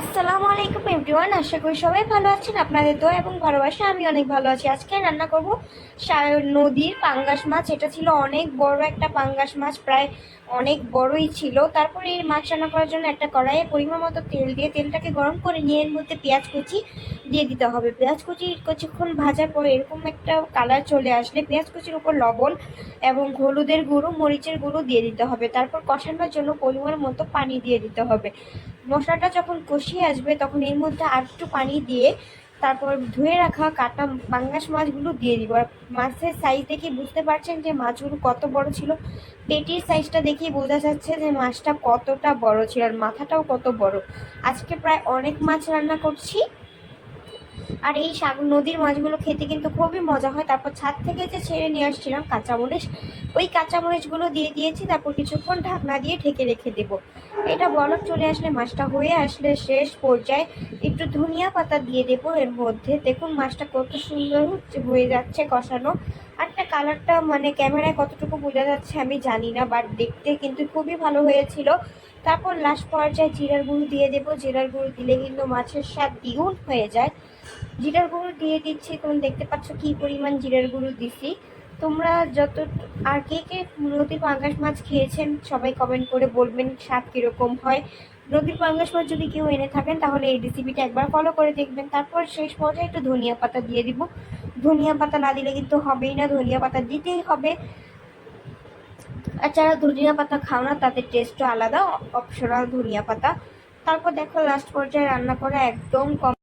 আসসালামু আলাইকুম এভরিওয়ান আশা করি সবাই ভালো আছেন, আপনাদের দোয়া এবং ভালোবাসা, আমি অনেক ভালো আছি। আজকে রান্না করব নদীর পাঙ্গাস মাছ। এটা ছিল অনেক বড় একটা পাঙ্গাস মাছ, প্রায় অনেক বড়ই ছিল। তারপরে এই মাছ রান্না করার জন্য একটা কড়াইয়ে পরিমাণ মতো তেল দিয়ে তেলটাকে গরম করে নিয়ে এর মধ্যে পেঁয়াজ কুচি দিয়ে দিতে হবে। পেঁয়াজ কুচি কিছুক্ষণ ভাজার পরে এরকম একটা কালার চলে আসলে পেঁয়াজ কুচির উপর লবণ এবং হলুদের গুঁড়ো, মরিচের গুঁড়ো দিয়ে দিতে হবে। তারপর কষানোর জন্য পরিমাণ মতো পানি দিয়ে দিতে হবে। মশলাটা যখন কষিয়ে আসবে তখন এর মধ্যে আর একটু পানি দিয়ে তারপর ধুয়ে রাখা কাটা পাঙ্গাস মাছগুলো দিয়ে দিব। আর মাছের সাইজ দেখে বুঝতে পারছেন যে মাছগুলো কত বড় ছিল? পেটির সাইজটা দেখেই বোঝা যাচ্ছে যে মাছটা কতটা বড় ছিল আর মাথাটাও কত বড়। আজকে প্রায় অনেক মাছ রান্না করছি। আর এই শাক, নদীর মাছগুলো খেতে কিন্তু খুবই মজা হয়। তারপর ছাদ থেকে যে ছেড়ে নিয়ে আসছিলাম কাঁচামরিচ, ওই কাঁচামরিচগুলো দিয়ে দিয়েছি, তারপর কিছুক্ষণ ঢাকনা দিয়ে ঢেকে রেখে দেবো। এটা বলক চলে আসলে, মাছটা হয়ে আসলে শেষ পর্যায়ে একটু ধনিয়া পাতা দিয়ে দেবো এর মধ্যে। দেখুন, মাছটা কত সুন্দর হচ্ছে, হয়ে যাচ্ছে কষানো। আর একটা কালারটা মানে ক্যামেরায় কতটুকু বোঝা যাচ্ছে আমি জানি না বাট দেখতে কিন্তু খুবই ভালো হয়েছিল। তারপর লাস্ট পর্যায়ে জিরার গুঁড়ো দিয়ে দেবো। জিরার গুঁড়ো দিলে কিন্তু মাছের স্বাদ দ্বিগুণ হয়ে যায়। জিরার গুঁড়ো দিয়ে দিচ্ছি তুমি দেখতে পাচ্ছ কি পরিমাণ জিরার গুঁড়ো দিছি। তোমরা যত, আর কে কে নদীর পাঙ্গাস মাছ খেয়েছেন সবাই কমেন্ট করে বলবেন স্বাদ কীরকম হয়। নদীর পাঙ্গাস যদি কেউ এনে থাকেন, তাহলে এই রেসিপিটা একবার ফলো করে দেখবেন। তারপর শেষ পর্যায়ে একটু ধনিয়া পাতা দিয়ে দিব। ধনিয়া পাতা না দিলে কিন্তু হবেই না, ধনিয়া পাতা দিতেই হবে। আর যারা ধনিয়া পাতা খাও না, তাদের টেস্টও আলাদা অপশনাল ধনিয়া পাতা। তারপর দেখো লাস্ট পর্যায়ে রান্না করা একদম কম